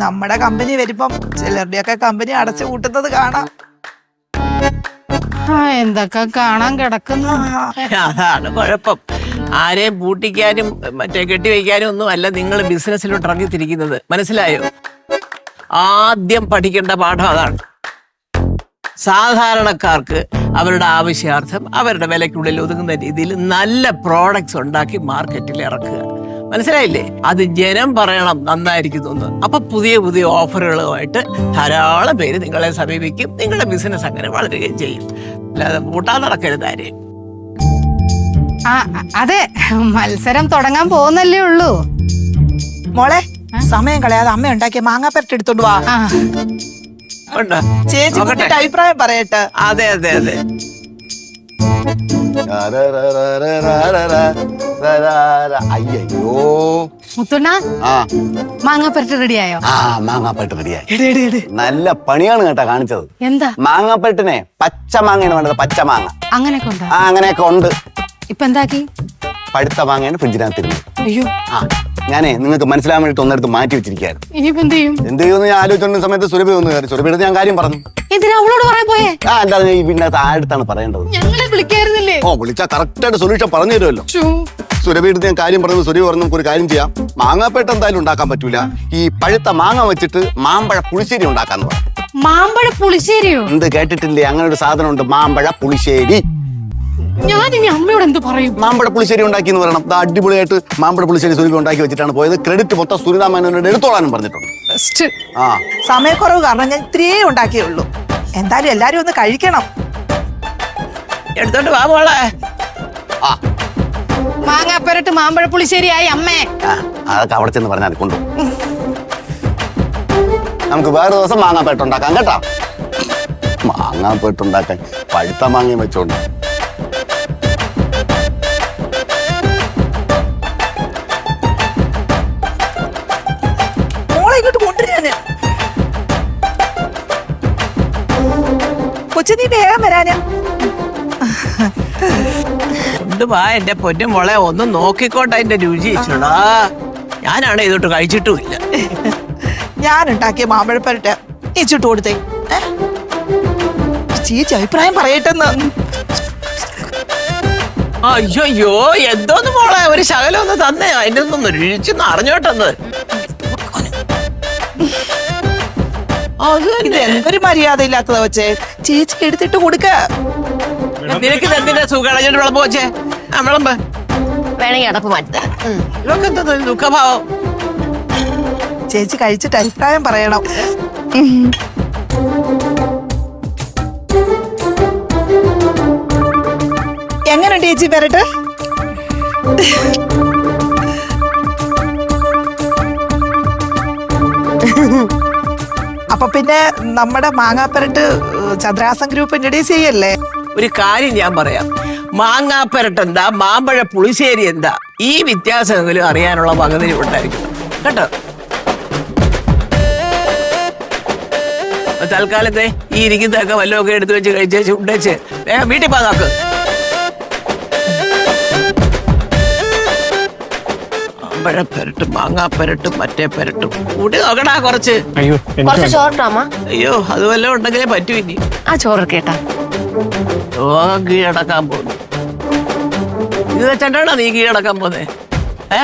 നമ്മുടെ കമ്പനി വരുമ്പം ചിലരുടെയൊക്കെ കമ്പനി അടച്ചു കൂട്ടുന്നത് കാണാം. ആ എന്തൊക്കെ കാണാൻ കിടക്കുന്നു. അതാണ് കുഴപ്പം. ആരെയും പൂട്ടിക്കാനും മറ്റേ കെട്ടിവെക്കാനും ഒന്നും അല്ല നിങ്ങൾ ബിസിനസ്സിലോട്ട് ഇറങ്ങിത്തിരിക്കുന്നത്. മനസ്സിലായോ? ആദ്യം പഠിക്കേണ്ട പാഠം അതാണ്. സാധാരണക്കാർക്ക് അവരുടെ ആവശ്യാർത്ഥം അവരുടെ വിലയ്ക്കുള്ളിൽ ഒതുങ്ങുന്ന രീതിയിൽ നല്ല പ്രോഡക്ട്സ് ഉണ്ടാക്കി മാർക്കറ്റിൽ ഇറക്കുക. മനസ്സിലായില്ലേ? അത് ജനം പറയണം നന്നായിരിക്കുന്നു എന്ന്. അപ്പൊ പുതിയ പുതിയ ഓഫറുകളുമായിട്ട് ധാരാളം പേര് നിങ്ങളെ സമീപിക്കും നിങ്ങളുടെ ബിസിനസ് അങ്ങനെ വളരുകയും ചെയ്യും. അല്ലാതെ കൂട്ടാൻ നടക്കരുത് ആരെയും. അതെ മത്സരം തുടങ്ങാൻ പോകുന്നല്ലേ ഉള്ളൂ. മോളെ സമയം കളയാതെ അമ്മ ഉണ്ടാക്കിയ മാങ്ങാപ്പരട്ട് എടുത്തോണ്ട് വാ. ഉണ്ടോ? ചേച്ചി നോക്കട്ടെ. കുട്ടിയുടെ അഭിപ്രായം പറയട്ടെ. അതെ അതെ അതെ. അയ്യോ മുത്തുണ്ണ ആ. മാങ്ങാപ്പരട്ട് റെഡിയായോ? ആ മാങ്ങാപ്പട്ട് റെഡിയായി. നല്ല പണിയാണ് കേട്ടാ കാണിച്ചത്. എന്താ? മാങ്ങാപ്പെട്ടിനെ പച്ച മാങ്ങയാണ് വേണ്ടത് പച്ച മാങ്ങ. അങ്ങനെയൊക്കെ ഉണ്ട്? ആ അങ്ങനെയൊക്കെ ഉണ്ട്. ഇപ്പൊ എന്താക്കി? പഴുത്ത മാങ്ങയാണ് ഫ്രിഡ്ജിനകത്ത് ഇരുന്നത് അയ്യോ. ആ. ഞാനേ നിങ്ങൾക്ക് മനസ്സിലാൻ വേണ്ടിട്ട് ഒന്നെടുത്ത് മാറ്റി വെച്ചിരിക്കുകയായിരുന്നു. ഇനിയിപ്പോ എന്ത് ചെയ്യും? എന്ത് ചെയ്യുമെന്ന് ഞാൻ ആലോചിച്ചോണ്ട സമയത്ത് സുരഭി ഒന്ന് കയറി. സുരഭിയുടെ ഞാൻ കാര്യം പറഞ്ഞു. എന്തിനാ അവളോട് പറയാൻ പോയേ? ആ എന്താ ഈ പിന്നെ ആടുത്താണ് പറയേണ്ടത്. ഞങ്ങളെ വിളിക്കായിരുന്നില്ലേ? ഓ വിളിച്ചാ കറക്റ്റ് ആയിട്ട് സൊല്യൂഷൻ പറഞ്ഞു തരുമല്ലോ. ശ്ശോ. സുരഭിയുടെ ഞാൻ കാര്യം പറഞ്ഞു സുരഭി പറഞ്ഞു നമുക്ക് ഒരു കാര്യം ചെയ്യാം. മാങ്ങാപ്പേട്ട എന്തായാലും ഉണ്ടാക്കാൻ പറ്റൂല. ഈ പഴുത്ത മാങ്ങ വെച്ചിട്ട് മാമ്പഴ പുളിശ്ശേരി ഉണ്ടാക്കാന്ന് പറഞ്ഞു. മാമ്പഴ പുളിശ്ശേരിയോ? എന്ത് കേട്ടിട്ടില്ലേ? അങ്ങനെ ഒരു സാധനം ഉണ്ട് മാമ്പഴ പുളിശ്ശേരി. ഞാൻ ഇനി അമ്മയോട് എന്ത് പറയും? മാമ്പഴ പുളിശ്ശേരി ഉണ്ടാക്കി എന്ന് പറയണം അടിപൊളിയായിട്ട് മാമ്പഴ പുളിശ്ശേരി സുരഭി ഉണ്ടാക്കി വെച്ചിട്ടാണ് പോയത്. ക്രെഡിറ്റ് മൊത്തം സുനിതാ മേനോനോട് എടുത്തോളാനും പറഞ്ഞിട്ടുണ്ട്. ബെസ്റ്റ് ആ. സമയക്കുറവ് കാരണം ഞാൻ ഇത്രയേ ഉണ്ടാക്കിയുള്ളൂ എന്തായാലും എല്ലാരും ഒന്ന് കഴിക്കണം. എടുത്തോണ്ട് വാ മോളെ. ആ. മാങ്ങാപ്പരട്ട് മാമ്പഴ പുളിശ്ശേരിയായി അമ്മേ. ആ, അതൊക്കെ അവിടെ ചെന്ന് പറഞ്ഞാൽ കൊണ്ടു നമുക്ക് വേറെ ദിവസം മാങ്ങാപ്പേട്ട ഉണ്ടാക്കാം കേട്ടോ. മാങ്ങാപ്പേട്ട ഉണ്ടാക്കാൻ പഴുത്ത മാങ്ങയും വെച്ചോണ്ട്. കൊച്ചു നീ വേഗം വരാന് വാ എന്റെ പൊന്നു മോളെ ഒന്ന് നോക്കിക്കോട്ടെ അതിന്റെ രുചി ചുടാ ഞാനാണ് ഇതൊട്ട് കഴിച്ചിട്ടുമില്ല. ഞാൻ ഉണ്ടാക്കിയ മാമ്പഴപ്പരട്ട് ഇച്ചിട്ട് കൊടുത്തേ? ചേച്ചി അഭിപ്രായം പറയട്ടെന്ന്. അയ്യോ എന്തോന്ന് മോളെ ഒരു ശകലം ഒന്ന് തന്നേ. അതിന്റെ ഒന്നും രുചിച്ചൊന്ന് അറിഞ്ഞോട്ടെന്ന്. ഇത് എന്തൊരു മര്യാദ ഇല്ലാത്തതാ വെച്ചേ ചേച്ചി എടുത്തിട്ട് കൊടുക്ക. നിനക്ക് എന്തിന്റെ സുഖം കളഞ്ഞിട്ട് വിളമ്പ് വെച്ചേ ആ വിളമ്പ്. വേണമെങ്കിൽ അടപ്പ് മാറ്റാം എന്തോ ദുഃഖഭാവം? ചേച്ചി കഴിച്ചിട്ട് അഭിപ്രായം പറയണം. എങ്ങനെയുണ്ട് ചേച്ചി പെരട്ട്? അപ്പൊ പിന്നെ നമ്മുടെ മാങ്ങാപ്പരട്ട് ചന്ദ്രാസം ഗ്രൂപ്പ് ഇൻട്രഡ്യൂസ് ചെയ്യല്ലേ? ഒരു കാര്യം ഞാൻ പറയാം. മാങ്ങാപ്പരട്ട് എന്താ മാമ്പഴ പുളിശ്ശേരി എന്താ? ഈ വ്യത്യാസമെങ്കിലും അറിയാനുള്ള പകുതി ഉണ്ടായിരിക്കും കേട്ടോ? തൽക്കാലത്തെ ഈ ഇരിക്കുന്നതൊക്കെ വല്ലതൊക്കെ എടുത്തു വെച്ച് കഴിച്ചേച്ച് ഉണ്ടേച്ച് വീട്ടിൽ പോ നോക്ക്. മാമ്പഴപ്പരട്ടും പെരട്ട് മറ്റേ പരട്ടും. കൂടി നോക്കടാ കുറച്ച്. അയ്യോ കുറച്ച് ചോറിട്ടാമ അയ്യോ അത് വല്ലതും ഉണ്ടെങ്കിലേ പറ്റൂ ഇനി. ആ ചോറ് കേട്ടാ. ലോകം കീഴടക്കാൻ പോകുന്നു ഇത് വെച്ചാണ്ടാണോ നീ കീഴടക്കാൻ പോന്നെ? ഏ?